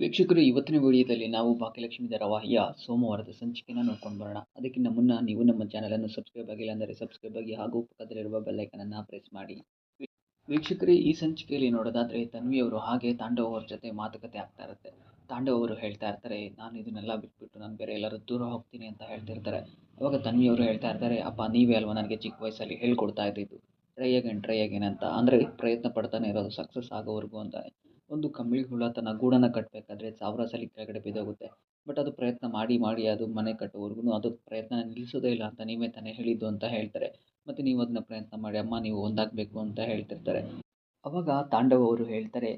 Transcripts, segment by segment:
ವೀಕ್ಷಕರು, ಇವತ್ತಿನ ವಿಡಿಯೋದಲ್ಲಿ ನಾವು ಭಾಗ್ಯಲಕ್ಷ್ಮಿ ಧಾರಾವಾಹಿಯ ಸೋಮವಾರದ ಸಂಚಿಕೆನ ನೋಡ್ಕೊಂಡು ಬರೋಣ. ಅದಕ್ಕಿಂತ ಮುನ್ನ ನೀವು ನಮ್ಮ ಚಾನಲನ್ನು ಸಬ್ಸ್ಕ್ರೈಬ್ ಆಗಿಲ್ಲ ಅಂದರೆ ಸಬ್ಸ್ಕ್ರೈಬ್ ಆಗಿ ಹಾಗೂ ಪಕ್ಕದಲ್ಲಿರುವ ಬೆಲ್ಲೈಕನನ್ನು ಪ್ರೆಸ್ ಮಾಡಿ. ವೀಕ್ಷಕರೇ, ಈ ಸಂಚಿಕೆಯಲ್ಲಿ ನೋಡೋದಾದರೆ ತನ್ವಿಯವರು ಹಾಗೆ ತಾಂಡವ್ ಅವ್ರ ಜೊತೆ ಮಾತುಕತೆ ಆಗ್ತಾ ಇರುತ್ತೆ. ತಾಂಡವ್ ಅವರು ಹೇಳ್ತಾ ಇರ್ತಾರೆ, ನಾನು ಇದನ್ನೆಲ್ಲ ಬಿಟ್ಬಿಟ್ಟು ನಾನು ಬೇರೆ ಎಲ್ಲರೂ ದೂರ ಹೋಗ್ತೀನಿ ಅಂತ ಹೇಳ್ತಿರ್ತಾರೆ ಅವಾಗ ತನ್ವಿಯವರು ಹೇಳ್ತಾ ಇರ್ತಾರೆ, ಅಪ್ಪ, ನೀವೇ ಅಲ್ವಾ ನನಗೆ ಚಿಕ್ಕ ವಯಸ್ಸಲ್ಲಿ ಹೇಳ್ಕೊಡ್ತಾ ಇದ್ದಿದ್ದು? ಟ್ರೈ ಅಗೇನ್ ಟ್ರೈ ಅಗೇನ್ ಅಂತ. ಅಂದರೆ ಪ್ರಯತ್ನ ಪಡ್ತಾನೆ ಇರೋದು ಸಕ್ಸಸ್ ಆಗೋವರೆಗೂ ಅಂತಾನೆ ಒಂದು ಕಂಬಳಿ ಹುಳ ತನ್ನ ಗೂಡನ್ನು ಕಟ್ಟಬೇಕಾದ್ರೆ ಸಾವಿರ ಸಲ ಕೆಳಗಡೆ ಬಿದ್ದೋಗುತ್ತೆ. ಬಟ್ ಅದು ಪ್ರಯತ್ನ ಮಾಡಿ ಮಾಡಿ ಅದು ಮನೆ ಕಟ್ಟೋವರೆಗೂ ಅದು ಪ್ರಯತ್ನ ನಿಲ್ಲಿಸೋದೇ ಇಲ್ಲ ಅಂತ ನೀವೇ ತಾನೇ ಹೇಳಿದ್ದು ಅಂತ ಹೇಳ್ತಾರೆ. ಮತ್ತು ನೀವು ಅದನ್ನ ಪ್ರಯತ್ನ ಮಾಡಿ, ಅಮ್ಮ ನೀವು ಒಂದಾಗಬೇಕು ಅಂತ ಹೇಳ್ತಿರ್ತಾರೆ. ಅವಾಗ ತಾಂಡವ್ ಅವರು ಹೇಳ್ತಾರೆ,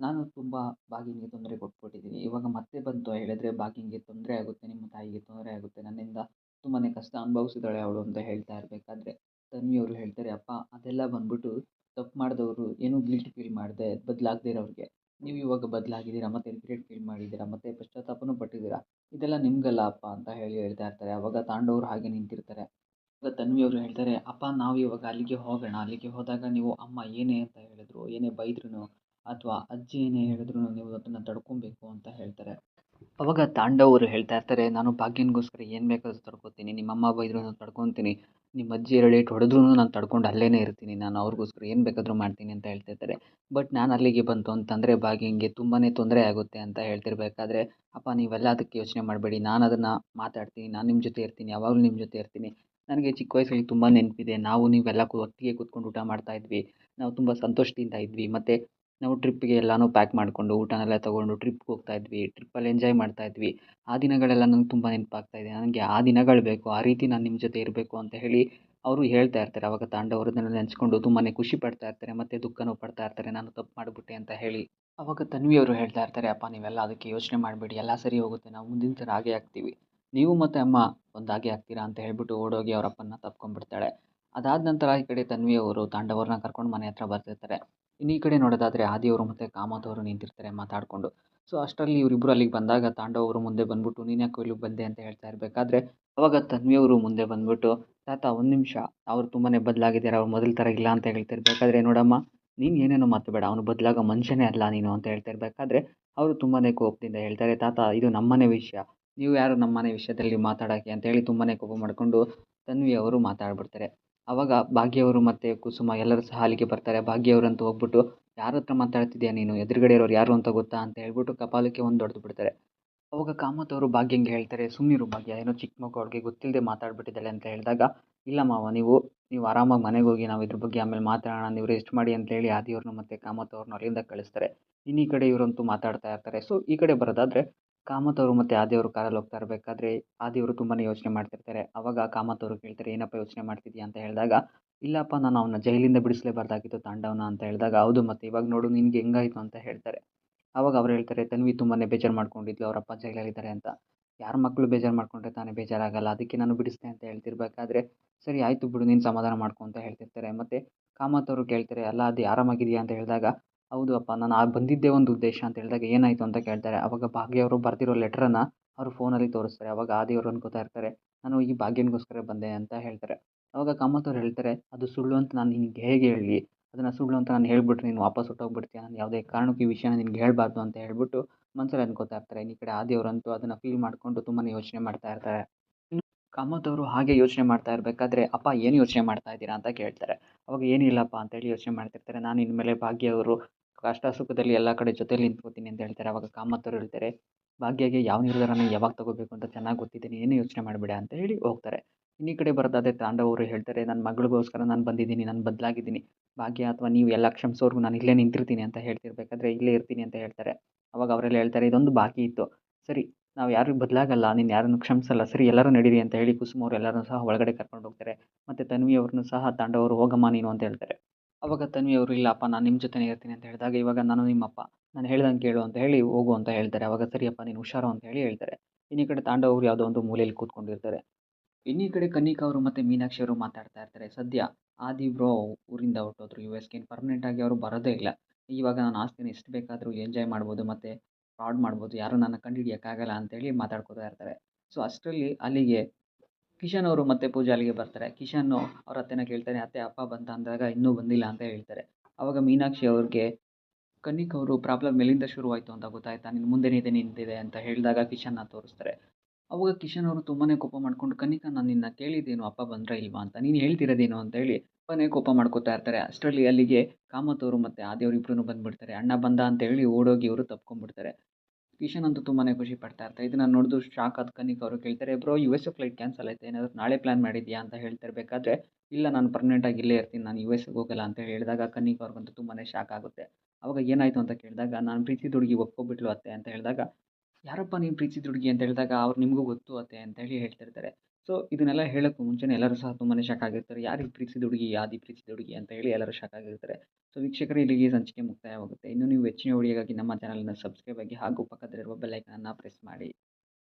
ನಾನು ತುಂಬ ಬಾಗಿನಿಗೆ ತೊಂದರೆ ಕೊಟ್ಬಿಟ್ಟಿದ್ದೀನಿ. ಇವಾಗ ಮತ್ತೆ ಬಂತು ಹೇಳಿದ್ರೆ ಬಾಗಿನಿಗೆ ತೊಂದರೆ ಆಗುತ್ತೆ, ನಿಮ್ಮ ತಾಯಿಗೆ ತೊಂದರೆ ಆಗುತ್ತೆ. ನನ್ನಿಂದ ತುಂಬಾ ಕಷ್ಟ ಅನುಭವಿಸಿದಾಳೆ ಅವಳು ಅಂತ ಹೇಳ್ತಾ ಇರಬೇಕಾದ್ರೆ ತನ್ವಿಯವರು ಹೇಳ್ತಾರೆ, ಅಪ್ಪ, ಅದೆಲ್ಲ ಬಂದ್ಬಿಟ್ಟು ತಪ್ಪು ಮಾಡಿದವರು ಏನೂ ಗಿಲ್ಟ್ ಫೀಲ್ ಮಾಡದೆ, ಬದಲಾಗದೇ ಇರೋರಿಗೆ. ನೀವು ಇವಾಗ ಬದಲಾಗಿದ್ದೀರಾ, ಮತ್ತು ರಿಗ್ರೆಟ್ ಫೀಲ್ ಮಾಡಿದ್ದೀರಾ, ಮತ್ತು ಪಶ್ಚಾತ್ತಾಪನೂ ಪಟ್ಟಿದ್ದೀರಾ? ಇದೆಲ್ಲ ನಿಮಗಲ್ಲ ಅಪ್ಪ ಅಂತ ಹೇಳಿ ಹೇಳ್ತಾ ಇರ್ತಾರೆ. ಅವಾಗ ತಾಂಡವರು ಹಾಗೆ ನಿಂತಿರ್ತಾರೆ. ಆಗ ತನ್ವಿಯವರು ಹೇಳ್ತಾರೆ, ಅಪ್ಪ, ನಾವು ಇವಾಗ ಅಲ್ಲಿಗೆ ಹೋಗೋಣ. ಅಲ್ಲಿಗೆ ಹೋದಾಗ ನೀವು ಅಮ್ಮ ಏನೇ ಅಂತ ಹೇಳಿದ್ರು, ಏನೇ ಬೈದ್ರು ಅಥವಾ ಅಜ್ಜಿ ಏನೇ ಹೇಳಿದ್ರು ನೀವು ಅದನ್ನು ತಡ್ಕೊಬೇಕು ಅಂತ ಹೇಳ್ತಾರೆ. ಅವಾಗ ತಾಂಡವರು ಹೇಳ್ತಾ ಇರ್ತಾರೆ, ನಾನು ಭಾಗ್ಯನಿಗೋಸ್ಕರ ಏನು ಬೇಕಾದ್ರೂ ತಡ್ಕೊತೀನಿ ನಿಮ್ಮ ಅಮ್ಮ ಬೈದ್ರೂ ನಾನು ತಡ್ಕೊತೀನಿ. ನಿಮ್ಮ ಅಜ್ಜಿ ಎರಡು ಏಟು ಹೊಡೆದ್ರೂ ನಾನು ತಡ್ಕೊಂಡು ಅಲ್ಲೇ ಇರ್ತೀನಿ. ನಾನು ಅವ್ರಿಗೋಸ್ಕರ ಏನು ಬೇಕಾದರೂ ಮಾಡ್ತೀನಿ ಅಂತ ಹೇಳ್ತಿರ್ತಾರೆ ಬಟ್ ನಾನು ಅಲ್ಲಿಗೆ ಬಂತು ಅಂತಂದರೆ ಭಾಗ್ಯಂಗೆ ತುಂಬಾ ತೊಂದರೆ ಆಗುತ್ತೆ ಅಂತ ಹೇಳ್ತಿರ್ಬೇಕಾದ್ರೆ, ಅಪ್ಪ, ನೀವೆಲ್ಲ ಅದಕ್ಕೆ ಯೋಚನೆ ಮಾಡಬೇಡಿ. ನಾನು ಅದನ್ನು ಮಾತಾಡ್ತೀನಿ. ನಾನು ನಿಮ್ಮ ಜೊತೆ ಇರ್ತೀನಿ. ಯಾವಾಗಲೂ ನಿಮ್ಮ ಜೊತೆ ಇರ್ತೀನಿ. ನನಗೆ ಚಿಕ್ಕ ವಯಸ್ಸಲ್ಲಿ ತುಂಬ ನೆನಪಿದೆ. ನಾವು ನೀವೆಲ್ಲ ಒಟ್ಟಿಗೆ ಕೂತ್ಕೊಂಡು ಊಟ ಮಾಡ್ತಾಯಿದ್ವಿ ನಾವು ತುಂಬ ಸಂತೋಷದಿಂದ ಇದ್ವಿ. ಮತ್ತು ನಾವು ಟ್ರಿಪ್ಪಿಗೆ ಎಲ್ಲನೂ ಪ್ಯಾಕ್ ಮಾಡಿಕೊಂಡು ಊಟನೆಲ್ಲ ತೊಗೊಂಡು ಟ್ರಿಪ್ಗೆ ಹೋಗ್ತಾ ಇದ್ವಿ. ಟ್ರಿಪ್ಪಲ್ಲಿ ಎಂಜಾಯ್ ಮಾಡ್ತಾ ಇದ್ವಿ. ಆ ದಿನಗಳೆಲ್ಲ ನಂಗೆ ತುಂಬ ನೆನಪಾಗ್ತಾ ಇದೆ. ನನಗೆ ಆ ದಿನಗಳು ಬೇಕು. ಆ ರೀತಿ ನಾನು ನಿಮ್ಮ ಜೊತೆ ಇರಬೇಕು ಅಂತ ಹೇಳಿ ಅವರು ಹೇಳ್ತಾ ಇರ್ತಾರೆ. ಅವಾಗ ತಾಂಡವರದನ್ನ ನೆನೆಸ್ಕೊಂಡು ತುಂಬಾ ಖುಷಿ ಪಡ್ತಾ ಇರ್ತಾರೆ. ಮತ್ತು ದುಃಖನೂ ಪಡ್ತಾ ಇರ್ತಾರೆ. ನಾನು ತಪ್ಪು ಮಾಡಿಬಿಟ್ಟೆ ಅಂತ ಹೇಳಿ. ಅವಾಗ ತನ್ವಿಯವರು ಹೇಳ್ತಾ ಇರ್ತಾರೆ, ಅಪ್ಪ, ನೀವೆಲ್ಲ ಅದಕ್ಕೆ ಯೋಚನೆ ಮಾಡಬೇಡಿ. ಎಲ್ಲ ಸರಿ ಹೋಗುತ್ತೆ. ನಾವು ಮುಂದಿನ ಥರ ಹಾಗೆ ಆಗ್ತೀವಿ. ನೀವು ಮತ್ತು ಅಮ್ಮ ಒಂದಾಗೆ ಆಗ್ತೀರಾ? ಅಂತ ಹೇಳಿಬಿಟ್ಟು ಓಡೋಗಿ ಅವರಪ್ಪನ್ನ ಅಪ್ಪನ ತಪ್ಕೊಂಡ್ಬಿಡ್ತಾಳೆ. ಅದಾದ ನಂತರ ಈ ಕಡೆ ತನ್ವಿ ಅವರು ತಾಂಡವರನ್ನ ಕರ್ಕೊಂಡು ಮನೆ ಹತ್ರ ಬರ್ತಿರ್ತಾರೆ. ಇನ್ನು ಈ ಕಡೆ ನೋಡೋದಾದರೆ ಆದಿಯವರು ಮತ್ತು ಕಾಮತವರು ನಿಂತಿರ್ತಾರೆ ಮಾತಾಡಿಕೊಂಡು. ಸೊ ಅಷ್ಟರಲ್ಲಿ ಇವರಿಬ್ಬರು ಅಲ್ಲಿಗೆ ಬಂದಾಗ ತಾಂಡವರು ಮುಂದೆ ಬಂದ್ಬಿಟ್ಟು, ನೀನು ಯಾಕೆ ಇಲ್ಲಿಗೆ ಬಂದೆ? ಅಂತ ಹೇಳ್ತಾ ಇರಬೇಕಾದ್ರೆ, ಅವಾಗ ತನ್ವಿಯವರು ಮುಂದೆ ಬಂದ್ಬಿಟ್ಟು, ತಾತ, ಒಂದು ನಿಮಿಷ. ಅವ್ರು ತುಂಬಾ ಬದಲಾಗಿದ್ದಾರೆ. ಅವ್ರು ಮೊದಲ ಥರ ಇಲ್ಲ ಅಂತ ಹೇಳ್ತಿರ್ಬೇಕಾದ್ರೆ ನೋಡಮ್ಮ, ನೀನು ಏನೇನೋ ಮಾತಬೇಡ ಅವನು ಬದಲಾಗೋ ಮನುಷ್ಯನೇ ಅಲ್ಲ ನೀನು ಅಂತ ಹೇಳ್ತಾ ಇರಬೇಕಾದ್ರೆ, ಅವರು ತುಂಬಾ ಕೋಪದಿಂದ ಹೇಳ್ತಾರೆ, ತಾತ, ಇದು ನಮ್ಮನೆ ವಿಷಯ. ನೀವು ಯಾರು ನಮ್ಮನೆ ವಿಷಯದಲ್ಲಿ ಮಾತಾಡೋಕ್ಕೆ? ಅಂತೇಳಿ ತುಂಬಾ ಕೋಪ ಮಾಡಿಕೊಂಡು ತನ್ವಿ ಅವರು ಮಾತಾಡ್ಬಿಡ್ತಾರೆ. ಅವಾಗ ಭಾಗ್ಯವರು ಮತ್ತು ಕುಸುಮ ಎಲ್ಲರೂ ಸಹ ಅಲ್ಲಿಗೆ ಬರ್ತಾರೆ. ಭಾಗ್ಯವರಂತೂ ಹೋಗ್ಬಿಟ್ಟು, ಯಾರ ಹತ್ರ ಮಾತಾಡ್ತಿದ್ಯಾ ನೀನು? ಎದುರುಗಡೆ ಇರೋರು ಯಾರು ಅಂತ ಗೊತ್ತಾ? ಅಂತ ಹೇಳ್ಬಿಟ್ಟು ಕಪಾಲಕ್ಕೆ ಒಂದು ಹೊಡೆದು ಬಿಡ್ತಾರೆ. ಅವಾಗ ಕಾಮತ್ ಅವರು ಭಾಗ್ಯಂಗೆ ಹೇಳ್ತಾರೆ ಸುಮ್ಮನಿರು ಭಾಗ್ಯ, ಏನೋ ಚಿಕ್ಕ ಮಗು ಅವ್ಳಿಗೆ ಗೊತ್ತಿಲ್ಲದೆ ಮಾತಾಡ್ಬಿಟ್ಟಿದ್ದಾಳೆ ಅಂತ ಹೇಳಿದಾಗ, ಇಲ್ಲ ಮಾವ, ನೀವು ನೀವು ಆರಾಮಾಗಿ ಮನೆಗೆ ಹೋಗಿ ನಾವು ಇದ್ರ ಬಗ್ಗೆ ಆಮೇಲೆ ಮಾತಾಡೋಣ, ನೀವು ರೆಸ್ಟ್ ಮಾಡಿ ಅಂತ ಹೇಳಿ ಆದಿಯವ್ರನ್ನ ಮತ್ತು ಕಾಮತ್ ಅವ್ರನ್ನ ಅಲ್ಲಿಂದ ಕಳಿಸ್ತಾರೆ. ಇನ್ನು ಈ ಕಡೆ ಇವರಂತೂ ಮಾತಾಡ್ತಾ ಇರ್ತಾರೆ. ಸೊ ಈ ಕಡೆ ಬರೋದಾದರೆ ಕಾಮತ್ ಅವರು ಮತ್ತು ಆದಿಯವರು ಕಾರಲ್ಲಿ ಹೋಗ್ತಾ ಇರಬೇಕಾದ್ರೆ ಆದಿಯವರು ತುಂಬಾ ಯೋಚನೆ ಮಾಡ್ತಿರ್ತಾರೆ. ಅವಾಗ ಕಾಮತ್ ಅವರು ಕೇಳ್ತಾರೆ, ಏನಪ್ಪ ಯೋಚನೆ ಮಾಡ್ತಿದ್ದೀಯ ಅಂತ ಹೇಳಿದಾಗ, ಇಲ್ಲಪ್ಪ, ನಾನು ಅವನ್ನ ಜೈಲಿಂದ ಬಿಡಿಸಲೇಬಾರ್ದಾಗಿತ್ತು ತಾಂಡವನ ಅಂತ ಹೇಳಿದಾಗ, ಹೌದು, ಮತ್ತು ಇವಾಗ ನೋಡು, ನಿನಗೆ ಹೆಂಗಾಯಿತು? ಅಂತ ಹೇಳ್ತಾರೆ. ಅವಾಗ ಅವ್ರು ಹೇಳ್ತಾರೆ, ತನ್ವಿ ತುಂಬಾ ಬೇಜಾರು ಮಾಡ್ಕೊಂಡಿದ್ಲು ಅವರಪ್ಪ ಜೈಲಲ್ಲಿದ್ದಾರೆ ಅಂತ. ಯಾರ ಮಕ್ಕಳು ಬೇಜಾರು ಮಾಡ್ಕೊಂಡ್ರೆ ತಾನೇ ಬೇಜಾರಾಗಲ್ಲ, ಅದಕ್ಕೆ ನಾನು ಬಿಡಿಸ್ದೆ ಅಂತ ಹೇಳ್ತಿರ್ಬೇಕಾದ್ರೆ, ಸರಿ, ಆಯಿತು ಬಿಡು, ನೀನು ಸಮಾಧಾನ ಮಾಡ್ಕೊ ಅಂತ ಹೇಳ್ತಿರ್ತಾರೆ. ಮತ್ತು ಕಾಮತ್ ಅವರು ಕೇಳ್ತಾರೆ, ಅಲ್ಲ ಅದು ಆರಾಮಾಗಿದೆಯಾ? ಅಂತ ಹೇಳಿದಾಗ ಹೌದು ಅಪ್ಪ ನಾನು ಆ ಬಂದಿದ್ದೆ ಒಂದು ಉದ್ದೇಶ ಅಂತ ಹೇಳಿದಾಗ ಏನಾಯಿತು ಅಂತ ಕೇಳ್ತಾರೆ. ಅವಾಗ ಭಾಗ್ಯ ಅವರು ಬರೆದಿರೋ ಲೆಟ್ರನ್ನು ಅವರು ಫೋನಲ್ಲಿ ತೋರಿಸ್ತಾರೆ. ಅವಾಗ ಆದಿಯವರು ಅನ್ಕೋತಾ ಇರ್ತಾರೆ, ನಾನು ಈ ಭಾಗ್ಯನಿಗೋಸ್ಕರ ಬಂದೆ ಅಂತ ಹೇಳ್ತಾರೆ. ಅವಾಗ ಕಾಮತ್ ಅವ್ರು ಹೇಳ್ತಾರೆ, ಅದು ಸುಳ್ಳು ಅಂತ ನಾನು ನಿನಗೆ ಹೇಗೆ ಹೇಳಲಿ? ಅದನ್ನು ಸುಳ್ಳು ಅಂತ ನಾನು ಹೇಳ್ಬಿಟ್ರೆ ನೀನು ವಾಪಸ್ ಹೊಟ್ಟೋಗ್ಬಿಡ್ತೀಯ ನಾನು ಯಾವುದೇ ಕಾರಣಕ್ಕೂ ಈ ವಿಷಯನ ನಿನಗೆ ಹೇಳಬಾರ್ದು ಅಂತ ಹೇಳ್ಬಿಟ್ಟು ಮನಸ್ಸಲ್ಲಿ ಅನ್ಕೋತಾ ಇರ್ತಾರೆ. ಈ ಕಡೆ ಆದಿಯವರಂತೂ ಅದನ್ನು ಫೀಲ್ ಮಾಡಿಕೊಂಡು ತುಂಬಾ ಯೋಚನೆ ಮಾಡ್ತಾ ಇರ್ತಾರೆ. ಇನ್ನು ಕಾಮತ್ ಅವರು ಹಾಗೆ ಯೋಚನೆ ಮಾಡ್ತಾ ಇರಬೇಕಾದ್ರೆ, ಅಪ್ಪ, ಏನು ಯೋಚನೆ ಮಾಡ್ತಾ ಇದ್ದೀರಾ? ಅಂತ ಕೇಳ್ತಾರೆ. ಅವಾಗ, ಏನಿಲ್ಲಪ್ಪ ಅಂತೇಳಿ ಯೋಚನೆ ಮಾಡ್ತಿರ್ತಾರೆ. ನಾನು ಇನ್ಮೇಲೆ ಭಾಗ್ಯ ಅವರು ಕಷ್ಟ ಸುಖದಲ್ಲಿ ಎಲ್ಲ ಕಡೆ ಜೊತೆಯಲ್ಲಿ ನಿಂತ್ಕೋತೀನಿ ಅಂತ ಹೇಳ್ತಾರೆ. ಅವಾಗ ಕಾಮತ್ತವ್ರು ಹೇಳ್ತಾರೆ, ಭಾಗ್ಯಗೆ ಯಾವ ನಿರ್ಧಾರನ ಯಾವಾಗ ತಗೋಬೇಕು ಅಂತ ಚೆನ್ನಾಗಿ ಗೊತ್ತಿದ್ದೀನಿ, ಏನು ಯೋಚನೆ ಮಾಡಬೇಡ ಅಂತ ಹೇಳಿ ಹೋಗ್ತಾರೆ. ಇನ್ನೀ ಕಡೆ ಬರೋದಾದರೆ ತಾಂಡವರು ಹೇಳ್ತಾರೆ ನನ್ನ ಮಗಳಿಗೋಸ್ಕರ ನಾನು ಬಂದಿದ್ದೀನಿ, ನಾನು ಬದಲಾಗಿದ್ದೀನಿ. ಭಾಗ್ಯ ಅಥವಾ ನೀವು ಎಲ್ಲ ಕ್ಷಮಿಸೋರ್ಗು ನಾನು ಇಲ್ಲೇ ನಿಂತಿರ್ತೀನಿ ಅಂತ ಹೇಳ್ತಿರ್ಬೇಕಾದ್ರೆ ಇಲ್ಲೇ ಇರ್ತೀನಿ ಅಂತ ಹೇಳ್ತಾರೆ. ಅವಾಗ ಅವರೆಲ್ಲ ಹೇಳ್ತಾರೆ, ಇದೊಂದು ಬಾಕಿ ಇತ್ತು. ಸರಿ, ನಾವು ಯಾರಿಗೂ ಬದಲಾಗಲ್ಲ, ನೀನು ಯಾರನ್ನು ಕ್ಷಮಿಸಲ್ಲ, ಸರಿ, ಎಲ್ಲರೂ ನಡೀರಿ ಅಂತ ಹೇಳಿ ಕುಸುಮ ಅವರು ಎಲ್ಲರೂ ಸಹ ಒಳಗಡೆ ಕರ್ಕೊಂಡು ಹೋಗ್ತಾರೆ. ಮತ್ತು ತನ್ವಿ ಅವ್ರನ್ನೂ ಸಹ ತಾಂಡವರು ಹೋಗಮ್ಮ ನೀನು ಅಂತ ಹೇಳ್ತಾರೆ. ಅವಾಗ ತನ್ವಿ ಅವರು ಇಲ್ಲಪ್ಪ, ನಾನು ನಿಮ್ಮ ಜೊತೆನೇ ಇರ್ತೀನಿ ಅಂತ ಹೇಳಿದಾಗ, ಇವಾಗ ನಾನು ನಿಮ್ಮಪ್ಪ, ನಾನು ಹೇಳ್ದಂಗೆ ಕೇಳು ಅಂತ ಹೇಳಿ ಹೋಗು ಅಂತ ಹೇಳ್ತಾರೆ. ಅವಾಗ, ಸರಿಯಪ್ಪ, ನೀನು ಹುಷಾರು ಅಂತ ಹೇಳಿ ಹೇಳ್ತಾರೆ. ಇನ್ನೀ ಕಡೆ ತಾಂಡವ್ ಅವರು ಯಾವುದೋ ಒಂದು ಮೂಲೆಯಲ್ಲಿ ಕೂತ್ಕೊಂಡಿರ್ತಾರೆ. ಇನ್ನೀ ಕಡೆ ಕನ್ನಿಕಾ ಅವರು ಮತ್ತು ಮೀನಾಕ್ಷಿ ಅವರು ಮಾತಾಡ್ತಾ ಇರ್ತಾರೆ. ಸದ್ಯ ಆದಿ ಬ್ರೋ ಊರಿಂದ ಹೊರಟೋದ್ರು ಯು ಎಸ್ಗೆ ಪರ್ಮನೆಂಟಾಗಿ ಅವರು ಬರೋದೇ ಇಲ್ಲ. ಇವಾಗ ನಾನು ಆಸ್ತಿನ ಎಷ್ಟು ಬೇಕಾದರೂ ಎಂಜಾಯ್ ಮಾಡ್ಬೋದು ಮತ್ತು ಫ್ರಾಡ್ ಮಾಡ್ಬೋದು. ಯಾರೂ ನನ್ನ ಕಂಡು ಹಿಡಿಯೋಕ್ಕಾಗಲ್ಲ ಅಂತೇಳಿ ಮಾತಾಡ್ಕೋತಾ ಇರ್ತಾರೆ. ಸೊ ಅಷ್ಟರಲ್ಲಿ ಅಲ್ಲಿಗೆ ಕಿಶನ್ ಅವರು ಮತ್ತೆ ಪೂಜಾ ಅಲ್ಲಿಗೆ ಬರ್ತಾರೆ. ಕಿಶನ್ ಅವ್ರ ಅತ್ತೆನ ಕೇಳ್ತಾನೆ ಅತ್ತೆ, ಅಪ್ಪ ಬಂತ ಅಂದಾಗ ಇನ್ನೂ ಬಂದಿಲ್ಲ ಅಂತ ಹೇಳ್ತಾರೆ. ಅವಾಗ ಮೀನಾಕ್ಷಿ ಅವ್ರಿಗೆ ಕನಿಕ್ ಅವರು ಪ್ರಾಬ್ಲಮ್ ಎಲ್ಲಿಂದ ಶುರುವಾಯಿತು ಅಂತ ಗೊತ್ತಾಯ್ತಾ? ನಿನ್ನ ಮುಂದೆನೇ ಇದೆ ನಿಂತಿದೆ ಅಂತ ಹೇಳಿದಾಗ ಕಿಶನ್ನ ತೋರಿಸ್ತಾರೆ. ಅವಾಗ ಕಿಶನ್ ಅವರು ತುಂಬಾ ಕೋಪ ಮಾಡ್ಕೊಂಡು ಕನಿಕ ನಾನು ನಿನ್ನ ಕೇಳಿದ್ದೇನು, ಅಪ್ಪ ಬಂದರೆ ಇಲ್ವಾ ಅಂತ? ನೀನು ಹೇಳ್ತಿರೋದೇನು ಅಂತ ಹೇಳಿ ತುಂಬಾ ಕೋಪ ಮಾಡ್ಕೋತಾ ಇರ್ತಾರೆ. ಅಷ್ಟರಲ್ಲಿ ಅಲ್ಲಿಗೆ ಕಾಮತ್ ಅವರು ಮತ್ತು ಆದಿಯವರು ಇಬ್ಬರೂ ಬಂದುಬಿಡ್ತಾರೆ. ಅಣ್ಣ ಬಂದ ಅಂತ ಹೇಳಿ ಓಡೋಗಿ ಇವರು ತಪ್ಕೊಂಡ್ಬಿಡ್ತಾರೆ. ಕಿಶನ್ ಅಂತೂ ತುಂಬಾ ಖುಷಿ ಪಡ್ತಾ ಇರ್ತಾರೆ. ಇದನ್ನು ನೋಡಿದ್ರು ಶಾಕ್ ಆದ ಕನಿಕ್ ಅವರು ಕೇಳ್ತಾರೆ, bro U S A flight cancel ಆಯ್ತು? ಏನಾದ್ರು ನಾಳೆ ಪ್ಲ್ಯಾನ್ ಮಾಡಿದ್ಯಾ? ಅಂತ ಹೇಳ್ತಿರ್ಬೇಕಾದ್ರೆ, ಇಲ್ಲ, ನಾನು ಪರ್ಮನೆಂಟಾಗಿ ಇಲ್ಲೇ ಇರ್ತೀನಿ. ನಾನು ಯು ಎಸ್ಗೆ ಹೋಗಲ್ಲ ಅಂತ ಹೇಳಿದಾಗ ಕನಿಕ್ ಅವ್ರಿಗಂತೂ ತುಂಬಾ ಶಾಕ್ ಆಗುತ್ತೆ. ಅವಾಗ ಏನಾಯಿತು ಅಂತ ಕೇಳಿದಾಗ, ನಾನು ಪ್ರೀತಿ ಹುಡುಗಿ ಒಪ್ಕೊಬಿಟ್ಲು ಅತ್ತೆ ಅಂತ ಹೇಳಿದಾಗ, ಯಾರಪ್ಪ ನೀನು ಪ್ರೀತಿ ಹುಡುಗಿ ಅಂತ ಹೇಳಿದಾಗ, ಅವ್ರು ನಿಮಗೂ ಗೊತ್ತು ಅತ್ತೆ ಅಂತ ಹೇಳಿ ಹೇಳ್ತಿರ್ತಾರೆ. ಸೊ ಇದನ್ನೆಲ್ಲ ಹೇಳೋಕ್ಕೂ ಮುಂಚೆನೇ ಎಲ್ಲರೂ ಸಹ ತುಂಬಾ ಶಾಕ್ ಆಗಿರ್ತಾರೆ. ಯಾರಿಗೆ ಪ್ರೀತಿಸಿದ ಹುಡುಗಿ ಆದಿ ಪ್ರೀತಿಸಿದ ಹುಡುಗಿ ಅಂತ ಹೇಳಿ ಎಲ್ಲರೂ ಶಾಕ್ ಆಗಿರ್ತಾರೆ. ಸೊ ವೀಕ್ಷಕರು, ಇಲ್ಲಿಗೆ ಸಂಚಿಕೆ ಮುಕ್ತಾಯವಾಗುತ್ತೆ. ಇನ್ನು ನೀವು ಹೆಚ್ಚಿನ ಹುಡುಗಿಗಾಗಿ ನಮ್ಮ ಚಾನಲನ್ನು ಸಬ್ಸ್ಕ್ರೈಬ್ ಆಗಿ ಹಾಗೂ ಪಕ್ಕದಲ್ಲಿರುವ ಬೆಲ್ಲೈಕನನ್ನು ಪ್ರೆಸ್ ಮಾಡಿ.